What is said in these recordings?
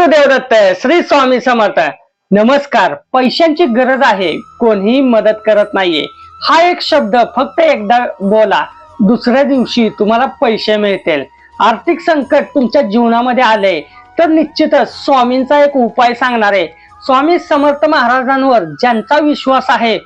गुरुदेव दत्त श्री स्वामी समर्थ नमस्कार पैशांची गरज आहे कोणीही मदत करत नाहीये. हा एक शब्द फक्त एकदा बोला दुसऱ्या दिवशी तुम्हाला पैसे मिळतील. आर्थिक संकट तुमच्या जीवनामध्ये आले तर निश्चितच स्वामींचा एक उपाय सांगणार आहे. स्वामी समर्थ महाराजांवर ज्यांचा विश्वास आहे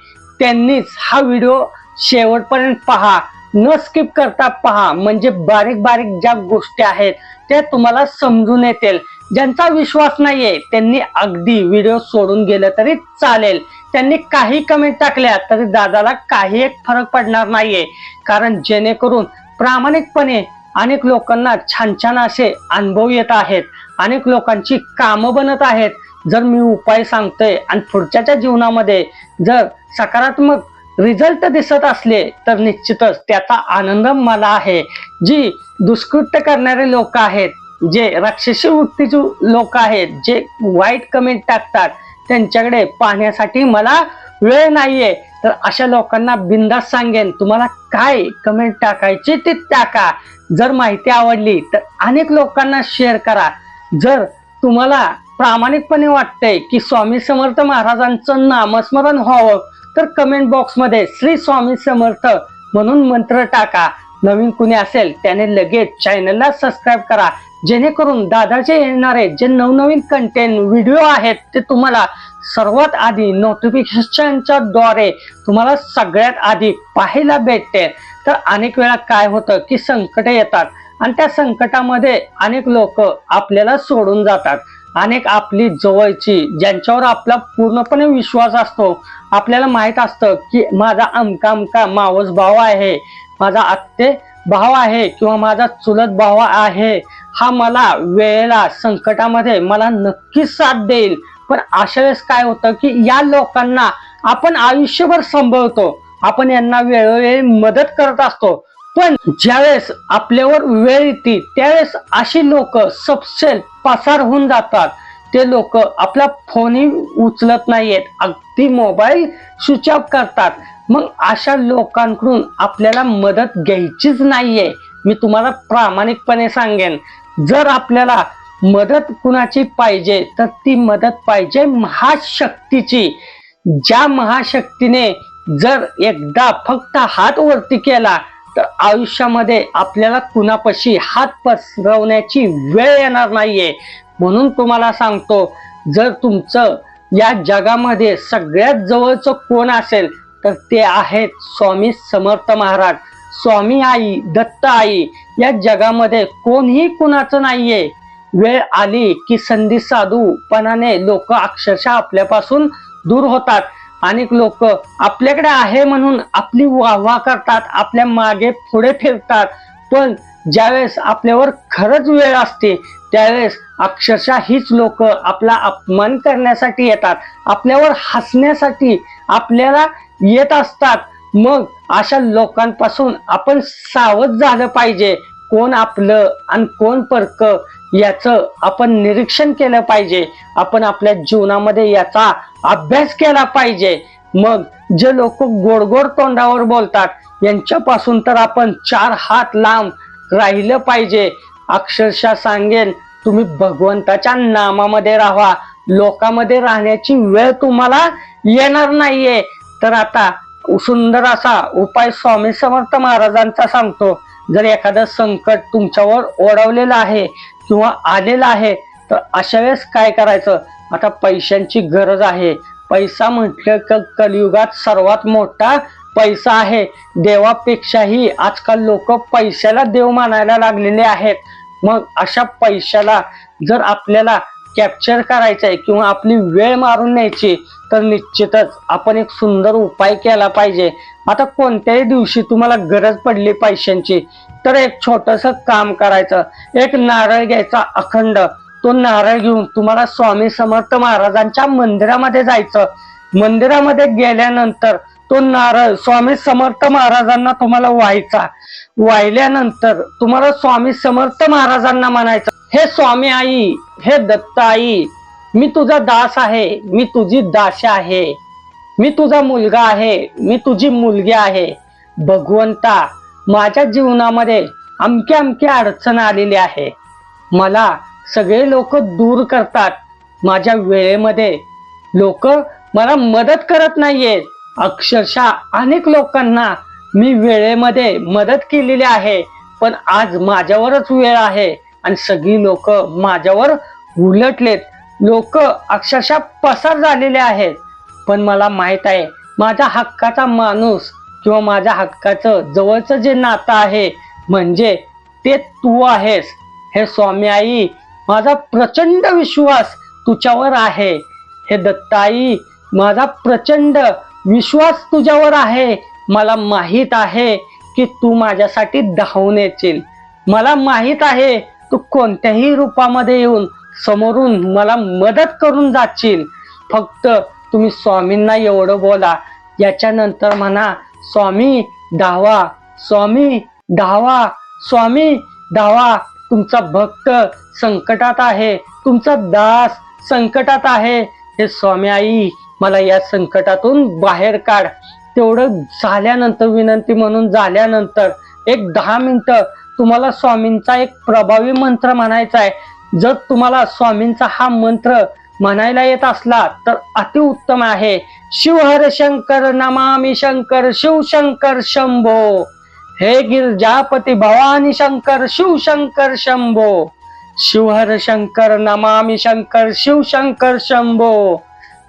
त्यांनीच हा व्हिडिओ शेवटपर्यंत पहा. न स्किप करता पहा म्हणजे बारीक बारीक ज्या गोष्टी आहेत त्या तुम्हाला समजून येतील. ज्यांचा विश्वास नाहीये त्यांनी अगदी व्हिडिओ सोडून गेलं तरी चालेल. त्यांनी काही कमेंट टाकल्या तरी दादाला काही एक फरक पडणार नाहीये. कारण जेणेकरून प्रामाणिकपणे अनेक लोकांना छान छान असे अनुभव येत आहेत. अनेक लोकांची कामं बनत आहेत. जर मी उपाय सांगतोय आणि पुढच्याच्या जीवनामध्ये जर सकारात्मक रिझल्ट दिसत असले तर निश्चितच त्याचा आनंद मला आहे. जी दुष्कृत्य करणारे लोक आहेत जे राक्षसी वृत्तीचे लोक आहेत जे वाईट कमेंट टाकतात त्यांच्याकडे पाहण्यासाठी मला वेळ नाहीये. तर अशा लोकांना बिंदास सांगेन तुम्हाला काय कमेंट टाकायची ते टाका. जर माहिती आवडली तर अनेक लोकांना शेअर करा. जर तुम्हाला प्रामाणिकपणे वाटतंय की स्वामी समर्थ महाराजांचं नामस्मरण व्हावं तर कमेंट बॉक्समध्ये श्री स्वामी समर्थ म्हणून मंत्र टाका. नवीन कुणी असेल त्याने लगेच चॅनलला सबस्क्राईब करा. जेणेकरून दादाचे येणारे जे नवनवीन कंटेंट व्हिडिओ आहेत ते तुम्हाला सर्वात आधी नोटिफिकेशनच्या द्वारे तुम्हाला सगळ्यात आधी पाहायला भेटते. तर अनेक वेळा काय होतं की संकट येतात. आणि त्या संकटामध्ये अनेक लोक आपल्याला सोडून जातात. अनेक आपली जवळची ज्यांच्यावर आपला पूर्णपणे विश्वास असतो. आपल्याला माहीत असतं की माझा अमका अमका मावस भाव आहे माझा आत्ते भाव आहे किंवा माझा चुलत भाव आहे. हा मला वेळेला संकटामध्ये मला नक्कीच साथ देईल. पण अशा वेळेस काय होतं की या लोकांना आपण आयुष्यभर सांभाळतो. आपण यांना वेळोवेळी मदत करत असतो. पण ज्यावेळेस आपल्यावर वेळ येते त्यावेळेस अशी लोक सबसेल पसार होऊन जातात. ते लोक आपला फोनही उचलत नाहीयेत अगदी मोबाईल स्विच ऑफ करतात. मग अशा लोकांकडून आपल्याला मदत घ्यायचीच नाहीये मी तुम्हाला प्रामाणिकपणे सांगेन. जर आपल्याला मदत कुणाची पाहिजे तर ती मदत पाहिजे महाशक्तीची. ज्या महाशक्तीने जर एकदा फक्त हात वरती केला तर आयुष्यामध्ये आपल्याला कुणापाशी हात पसरवण्याची वेळ येणार नाहीये. म्हणून तुम्हाला सांगतो जर तुमचं या जगामध्ये सगळ्यात जवळचं कोण असेल तर ते आहेत स्वामी समर्थ महाराज. स्वामी आई दत्त आई या जगामध्ये कोणीही कुणाचं नाहीये. वेळ आली की संधी साधूपणाने लोक अक्षरशः आपल्यापासून दूर होतात. अनेक लोक आपल्याकडे आहे म्हणून आपली वाहवा करतात आपल्या मागे पुढे फिरतात. पण ज्यावेळेस आपल्यावर खरंच वेळ असते त्यावेळेस अक्षरशः हीच लोक आपला अपमान करण्यासाठी येतात. आपल्यावर हसण्यासाठी आपल्याला येत असतात. मग अशा लोकांपासून आपण सावध झालं पाहिजे. कोण आपलं आणि कोण परक याचं आपण निरीक्षण केलं पाहिजे. आपण आपल्या जीवनामध्ये याचा अभ्यास केला पाहिजे. मग जे लोक गोड गोड तोंडावर बोलतात यांच्यापासून तर आपण चार हात लांब राहिलं पाहिजे. अक्षरशः सांगेन तुम्ही भगवंताच्या नामामध्ये राहा. लोकांमध्ये राहण्याची वेळ तुम्हाला येणार नाहीये. तर आता सुंदर असा उपाय स्वामी समर्थ महाराजांचा सांगतो. जर एखादं संकट तुमच्यावर ओढवलेलं आहे किंवा आलेलं आहे तर अशा वेळेस काय करायचं? आता पैशांची गरज आहे. पैसा म्हटलं तर कलियुगात सर्वात मोठा पैसा आहे. देवापेक्षाही आजकाल लोक पैशाला देव मानायला लागलेले आहेत. मग अशा पैशाला जर आपल्याला कॅप्चर करायचं आहे किंवा आपली वेळ मारून न्यायची तर निश्चितच आपण एक सुंदर उपाय केला पाहिजे. आता कोणत्याही दिवशी तुम्हाला गरज पडली पैशांची तर एक छोटस काम करायचं. एक नारळ घ्यायचा अखंड. तो नारळ घेऊन तुम्हाला स्वामी समर्थ महाराजांच्या मंदिरामध्ये जायचं. मंदिरामध्ये गेल्यानंतर तो नारळ स्वामी समर्थ महाराजांना तुम्हाला व्हायचा. वाहिल्यानंतर तुम्हाला स्वामी समर्थ महाराजांना म्हणायचं हे स्वामी आई हे दत्त आई मी तुझा दास आहे मी तुझी दास आहे मी तुझा मुलगा आहे मी तुझी मुलगी आहे. भगवंता माझ्या जीवनामध्ये अमकी अमकी अडचण आलेली आहे. मला सगळे लोक दूर करतात. माझ्या वेळेमध्ये लोक मला मदत करत नाहीये. अक्षरशः अनेक लोकांना मी वेळेमध्ये मदत केलेली आहे. पण आज माझ्यावरच वेळ आहे आणि सगळी लोक माझ्यावर उलटलेत. लोक अक्षरशः पसार झालेले आहेत. पण मला माहीत आहे माझ्या हक्काचा माणूस किंवा माझ्या हक्काचं जवळचं जे नातं आहे म्हणजे ते तू आहेस. हे स्वामी आई माझा प्रचंड विश्वास तुझ्यावर आहे. हे दत्ताई माझा प्रचंड विश्वास तुझ्यावर आहे. मला माहीत आहे की तू माझ्यासाठी धावून येशील. मला माहीत आहे तू कोणत्याही रूपामध्ये येऊन समोरून मला मदत करून जाशील. फक्त तुम्ही स्वामींना एवढं बोला. याच्यानंतर म्हणा स्वामी धावा स्वामी धावा स्वामी धावा. तुमचा भक्त संकटात आहे तुमचा दास संकटात आहे. हे स्वामी आई मला या संकटातून बाहेर काढ. तेवढं झाल्यानंतर विनंती म्हणून झाल्यानंतर एक दहा मिनिटं तुम्हाला स्वामींचा एक प्रभावी मंत्र म्हणायचा आहे. जर तुम्हाला स्वामींचा हा मंत्र म्हणायला येत असला तर अतिउत्तम आहे. शिवहर शंकर नमामी शंकर शिवशंकर शंभो. हे गिरजापती भवानी शंकर शिवशंकर शंभो. शिवहर शंकर नमामि शंकर शिवशंकर शंभो.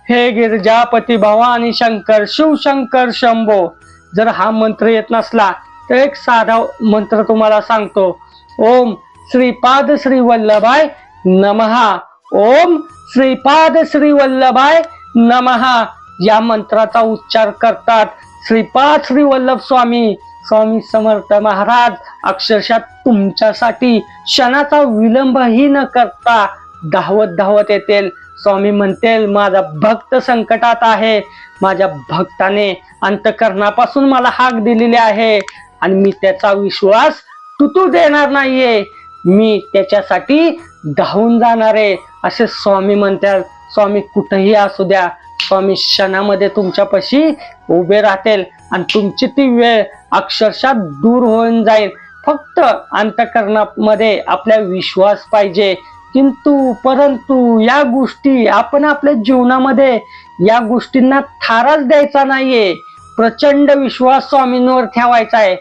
हे गिरजापती भवानी शंकर शिवशंकर शंभो. जर हा मंत्र येत नसला तर एक साधा मंत्र तुम्हाला सांगतो. ओम श्रीपाद श्री वल्लभाय नमहा. ओम श्रीपाद श्री वल्लभाय नमहा. या मंत्राचा उच्चार करतात श्रीपाद श्री वल्लभ स्वामी. स्वामी समर्थ महाराज अक्षरशः तुमच्यासाठी क्षणाचा विलंबही न करता धावत धावत येतील. स्वामी म्हणतील माझा भक्त संकटात आहे. माझ्या भक्ताने अंतकरणापासून मला हाक दिलेली आहे. आणि मी त्याचा विश्वास तुतू देणार नाहीये. मी त्याच्यासाठी धावून जाणार आहे असे स्वामी म्हणतात. स्वामी कुठेही असू द्या. स्वामी क्षणामध्ये तुमच्यापाशी उभे राहतील. आणि तुमची ती वेळ अक्षरशः दूर होऊन जाईल. फक्त अंतकरणामध्ये आपला विश्वास पाहिजे. किंतु परंतु या गोष्टी आपण आपल्या जीवनामध्ये या गोष्टींना थाराच द्यायचा नाहीये. प्रचंड विश्वास स्वामींवर ठेवायचा आहे.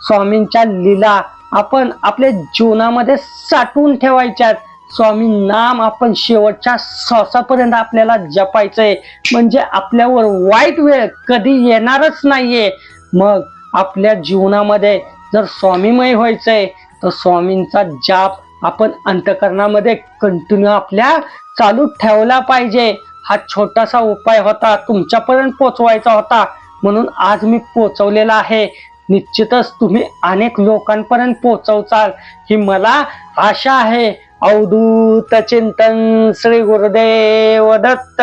स्वामींच्या लीला आपण आपल्या जीवनामध्ये साठवून ठेवायच्यात. स्वामी नाम आपण शेवटच्या श्वासापर्यंत आपल्याला जपायचंय. म्हणजे आपल्यावर वाईट वेळ कधी येणारच नाहीये. मग आपल्या जीवनामध्ये जर स्वामीमय व्हायचंय तर स्वामींचा जाप आपण अंतकरणामध्ये कंटिन्यू आपल्या चालू ठेवला पाहिजे. हा छोटासा उपाय होता तुमच्यापर्यंत पोचवायचा होता. म्हणून आज मी पोचवलेला आहे. निश्चितच तुम्ही अनेक लोकांपर्यंत पोचवचाल ही मला आशा आहे. अवधूत चिंतन श्री गुरुदेव दत्त.